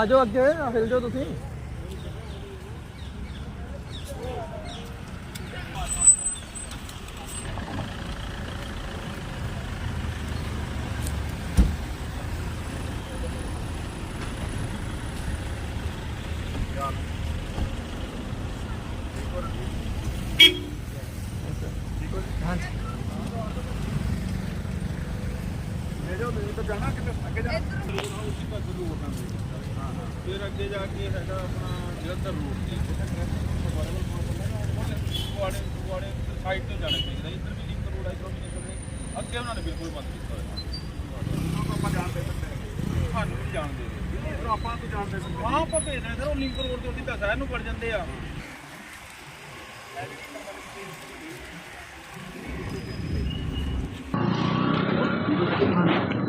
ਆ ਜਾਓ ਅੱਗੇ ਆ ਹਿਲ ਜਾਓ ਤੁਸੀਂ ਫਿਰ ਅੱਗੇ ਜਾ ਕੇ ਹੈਗਾ ਆਪਣਾ ਜਲੰਧਰ ਰੋਡ ਤੇ। ਕੁਆੜੇ ਕੁਆੜੇ ਸਾਈਡ ਤੋਂ ਜਾਣਾ ਚਾਹੀਦਾ। ਇੱਧਰ ਵੀ ਲਿੰਕ ਰੋਡ ਆ, ਇਧਰੋਂ ਵੀ ਨਿਕਲਦੇ ਅੱਗੇ ਉਹਨਾਂ ਨੇ ਬਿਲਕੁਲ ਬੰਦ ਕੀਤਾ ਹੋਇਆ। ਆਪਾਂ ਜਾਣਦੇ ਸਾਨੂੰ ਨਹੀਂ ਜਾਣਦੇ ਆਪਾਂ ਤੋਂ ਜਾਣਦੇ ਹਾਂ, ਆਪਾਂ ਭੇਜਦੇ ਸਰ ਉਹ ਲਿੰਕ ਰੋਡ ਤੋਂ ਸਿੱਧਾ ਸ਼ਹਿਰ ਨੂੰ ਵੜ ਜਾਂਦੇ ਆ।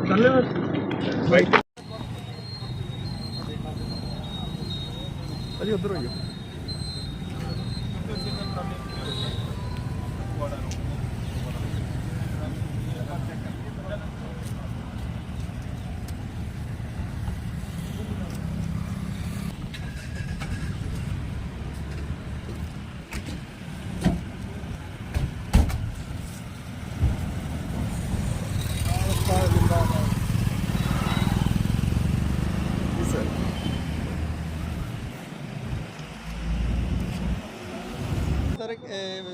ਚੱਲੇ ਬਸ। ਅਜੀ Ali, eu droio.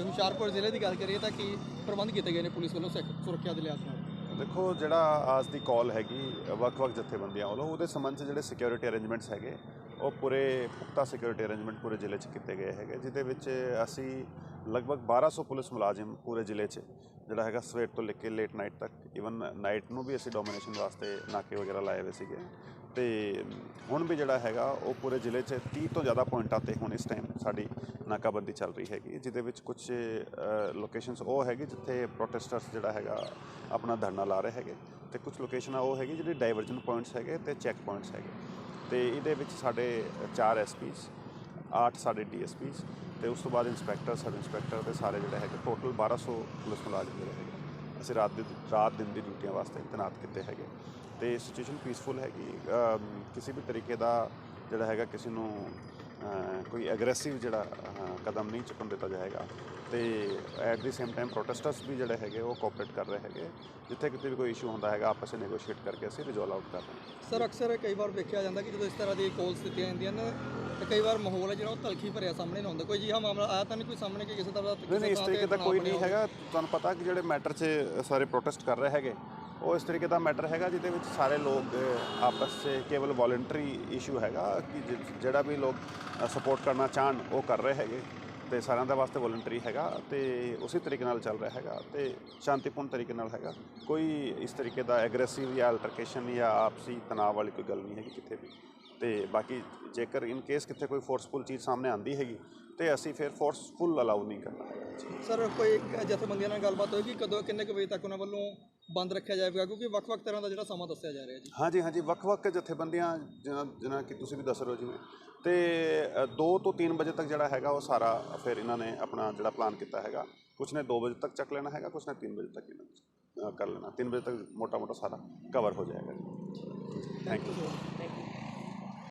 ਹੁਸ਼ਿਆਰਪੁਰ ਜ਼ਿਲ੍ਹੇ ਦੀ ਗੱਲ ਕਰੀਏ ਤਾਂ ਕੀ ਪ੍ਰਬੰਧ ਕੀਤੇ ਗਏ ਨੇ ਪੁਲਿਸ ਵੱਲੋਂ ਸੁਰੱਖਿਆ ਦੇ ਲਿਹਾਜ਼ ਨਾਲ? ਦੇਖੋ, ਜਿਹੜਾ ਆਜ ਦੀ ਕਾਲ ਹੈਗੀ, ਵੱਖ-ਵੱਖ ਜਥੇਬੰਦੀਆਂ ਵੱਲੋਂ, ਉਹਦੇ ਸੰਬੰਧ 'ਚ ਜਿਹੜੇ ਸਿਕਿਉਰਿਟੀ ਅਰੇਂਜਮੈਂਟਸ ਹੈਗੇ, ਉਹ ਪੂਰੇ ਪੁਖਤਾ ਸਿਕਿਉਰਿਟੀ ਅਰੇਂਜਮੈਂਟ ਪੂਰੇ ਜ਼ਿਲ੍ਹੇ 'ਚ ਕੀਤੇ ਗਏ ਹੈਗੇ, ਜਿਹਦੇ ਵਿੱਚ ਅਸੀਂ ਲਗਭਗ 1200 ਪੁਲਿਸ ਮੁਲਾਜ਼ਮ ਪੂਰੇ ਜ਼ਿਲ੍ਹੇ 'ਚ, ਜਿਹੜਾ ਹੈਗਾ ਸਵੇਰ ਤੋਂ ਲੈ ਕੇ ਲੇਟ ਨਾਈਟ ਤੱਕ ਇਵਨ ਨਾਈਟ ਨੂੰ ਵੀ ਅਸੀਂ ਡੋਮੀਨੇਸ਼ਨ ਵਾਸਤੇ ਨਾਕੇ ਵਗੈਰਾ ਲਾਏ ਹੋਏ ਸੀਗੇ। ਤੇ ਹੁਣ ਵੀ ਜਿਹੜਾ ਹੈਗਾ, ਉਹ ਪੂਰੇ ਜ਼ਿਲ੍ਹੇ 'ਚ 30 ਤੋਂ ਜ਼ਿਆਦਾ ਪੁਆਇੰਟਾਂ ਤੇ ਹੁਣ ਇਸ ਟਾਈਮ ਸਾਡੀ ਨਾਕਾਬੰਦੀ ਚੱਲ ਰਹੀ ਹੈਗੀ ਜਿਹਦੇ ਵਿੱਚ ਕੁਝ ਲੋਕੇਸ਼ਨਸ ਉਹ ਹੈਗੀ ਜਿੱਥੇ ਪ੍ਰੋਟੈਸਟਰਸ ਜਿਹੜਾ ਹੈਗਾ ਆਪਣਾ ਧਰਨਾ ਲਾ ਰਹੇ ਹੈਗੇ ਤੇ ਕੁਝ ਲੋਕੇਸ਼ਨਾਂ ਉਹ ਹੈਗੀ ਜਿਹੜੀ ਡਾਈਵਰਜਨ ਪੁਆਇੰਟਸ ਹੈਗੇ ਤੇ ਚੈੱਕ ਪੁਆਇੰਟਸ ਹੈਗੇ ਤੇ ਇਹਦੇ ਵਿੱਚ ਸਾਡੇ 4 ਐਸਪੀਸ 8 ਸਾਡੇ ਡੀਐਸਪੀਸ ਤੇ ਉਸ ਤੋਂ ਬਾਅਦ ਇੰਸਪੈਕਟਰ ਸਬ ਇੰਸਪੈਕਟਰ ਤੇ ਸਾਰੇ ਜਿਹੜੇ ਹੈਗੇ ਟੋਟਲ 1200 ਪੁਲਿਸ ਮੁਲਾਜ਼ਮ ਜਿਹੜੇ ਹੈਗੇ ਅਸੀਂ ਰਾਤ ਦੇ ਰਾਤ ਦਿਨ ਦੀ ਡਿਊਟੀਆਂ ਵਾਸਤੇ ਤੈਨਾਤ ਕੀਤੇ ਹੈਗੇ। ਤੇ ਸਿਚੁਏਸ਼ਨ ਪੀਸਫੁਲ ਹੈਗੀ। ਕਿਸੇ ਵੀ ਤਰੀਕੇ ਦਾ ਜਿਹੜਾ ਹੈਗਾ, ਕਿਸੇ ਨੂੰ ਕੋਈ ਐਗਰੈਸਿਵ ਜਿਹੜਾ ਕਦਮ ਨਹੀਂ ਚੁੱਕਣ ਦਿੱਤਾ ਜਾਏਗਾ। ਤੇ at the same time protesters ਵੀ ਜਿਹੜੇ ਹੈਗੇ ਉਹ ਕੋਆਪਰੇਟ ਕਰ ਰਹੇ ਹੈਗੇ। ਜਿੱਥੇ ਕਿਤੇ ਵੀ ਕੋਈ ਇਸ਼ੂ ਹੁੰਦਾ ਹੈਗਾ ਆਪਸ ਵਿੱਚ ਨੈਗੋਸ਼ੀਏਟ ਕਰਕੇ ਅਸੀਂ ਰਿਜ਼ੋਲਵ ਆਊਟ ਕਰ ਰਹੇ ਹਾਂ। ਸਰ ਅਕਸਰ ਕਈ ਵਾਰ ਵੇਖਿਆ ਜਾਂਦਾ ਕਿ ਜਦੋਂ ਇਸ ਤਰ੍ਹਾਂ ਦੀ ਕਾਲਸ ਦਿੱਤੀਆਂ ਜਾਂਦੀਆਂ ਨੇ ਤੇ ਕਈ ਵਾਰ ਮਾਹੌਲ ਹੈ ਜਿਹੜਾ ਉਹ ਤਲਖੀ ਭਰਿਆ ਸਾਹਮਣੇ ਨਾ ਹੁੰਦਾ। ਕੋਈ ਜਿਹਾ ਮਾਮਲਾ ਆਇਆ ਤਾਂ ਨਹੀਂ ਕੋਈ ਸਾਹਮਣੇ ਕਿ ਕਿਸੇ ਤਰ੍ਹਾਂ ਦਾ ਨਹੀਂ ਇਸ ਤਰੀਕੇ ਦਾ ਕੋਈ ਨਹੀਂ ਹੈਗਾ। ਤੁਹਾਨੂੰ ਪਤਾ ਕਿ ਜਿਹੜੇ ਮੈਟਰ 'ਚ ਸਾਰੇ ਪ੍ਰੋਟੈਸਟ ਕਰ ਰਹੇ ਹੈਗੇ ਉਹ ਇਸ ਤਰੀਕੇ ਦਾ ਮੈਟਰ ਹੈਗਾ ਜਿਹਦੇ ਵਿੱਚ ਸਾਰੇ ਲੋਕ ਆਪਸ 'ਚ ਕੇਵਲ ਵੋਲੰਟਰੀ ਇਸ਼ੂ ਹੈਗਾ ਕਿ ਜਿਹੜਾ ਵੀ ਲੋਕ ਸਪੋਰਟ ਕਰਨਾ ਚਾਹਣ, ਉਹ ਕਰ ਰਹੇ ਹੈਗੇ ਤੇ ਸਾਰਿਆਂ ਦਾ ਵਾਸਤੇ ਵੋਲੰਟਰੀ ਹੈਗਾ ਤੇ ਉਸੇ ਤਰੀਕੇ ਨਾਲ ਚੱਲ ਰਿਹਾ ਹੈਗਾ ਤੇ ਸ਼ਾਂਤੀਪੂਰਨ ਤਰੀਕੇ ਨਾਲ ਹੈਗਾ। ਕੋਈ ਇਸ ਤਰੀਕੇ ਦਾ ਐਗਰੈਸਿਵ ਜਾਂ ਅਲਟਰਕੇਸ਼ਨ ਜਾਂ ਆਪਸੀ ਤਣਾਅ ਵਾਲੀ ਕੋਈ ਗੱਲ ਨਹੀਂ ਹੈਗੀ ਕਿਤੇ ਵੀ। ਤੇ ਬਾਕੀ ਜੇਕਰ ਇਨ ਕੇਸ ਕਿਤੇ ਕੋਈ ਫੋਰਸਫੁਲ ਚੀਜ਼ ਸਾਹਮਣੇ ਆਂਦੀ ਹੈਗੀ, ਤੇ ਅਸੀਂ ਫਿਰ ਫੋਰਸਫੁਲ ਅਲਾਉ ਨਹੀਂ ਕਰਨਾ ਹੈਗਾ। ਸਰ, ਕੋਈ ਜਥੇਬੰਦੀਆਂ ਨਾਲ ਗੱਲਬਾਤ ਹੋਏਗੀ? ਕਦੋਂ, ਕਿੰਨੇ ਕੁ ਵਜੇ ਤੱਕ ਉਹਨਾਂ ਵੱਲੋਂ ਬੰਦ ਰੱਖਿਆ ਜਾਏਗਾ ਕਿਉਂਕਿ ਵੱਖ-ਵੱਖ ਤਰ੍ਹਾਂ ਦਾ ਜਿਹੜਾ ਸਮਾਂ ਦੱਸਿਆ ਜਾ ਰਿਹਾ ਜੀ। ਹਾਂਜੀ ਹਾਂਜੀ ਵੱਖ-ਵੱਖ ਜਥੇਬੰਦੀਆਂ ਜਿਨ੍ਹਾਂ ਜਿਨ੍ਹਾਂ ਕਿ ਤੁਸੀਂ ਵੀ ਦੱਸ ਰਹੇ ਹੋ ਜਿਵੇਂ। ਤੇ 2 ਤੋਂ 3 ਵਜੇ ਤੱਕ ਜਿਹੜਾ ਹੈਗਾ ਉਹ ਸਾਰਾ ਫਿਰ ਇਹਨਾਂ ਨੇ ਆਪਣਾ ਜਿਹੜਾ ਪਲਾਨ ਕੀਤਾ ਹੈਗਾ। ਕੁਛ ਨੇ 2 ਵਜੇ ਤੱਕ ਚੱਕ ਲੈਣਾ ਹੈਗਾ ਕੁਛ ਨੇ 3 ਵਜੇ ਤੱਕ ਇਹਨਾਂ ਕਰ ਲੈਣਾ। 3 ਵਜੇ ਤੱਕ ਮੋਟਾ-ਮੋਟਾ ਸਾਰਾ ਕਵਰ ਹੋ ਜਾਏਗਾ ਥੈਂਕ ਯੂ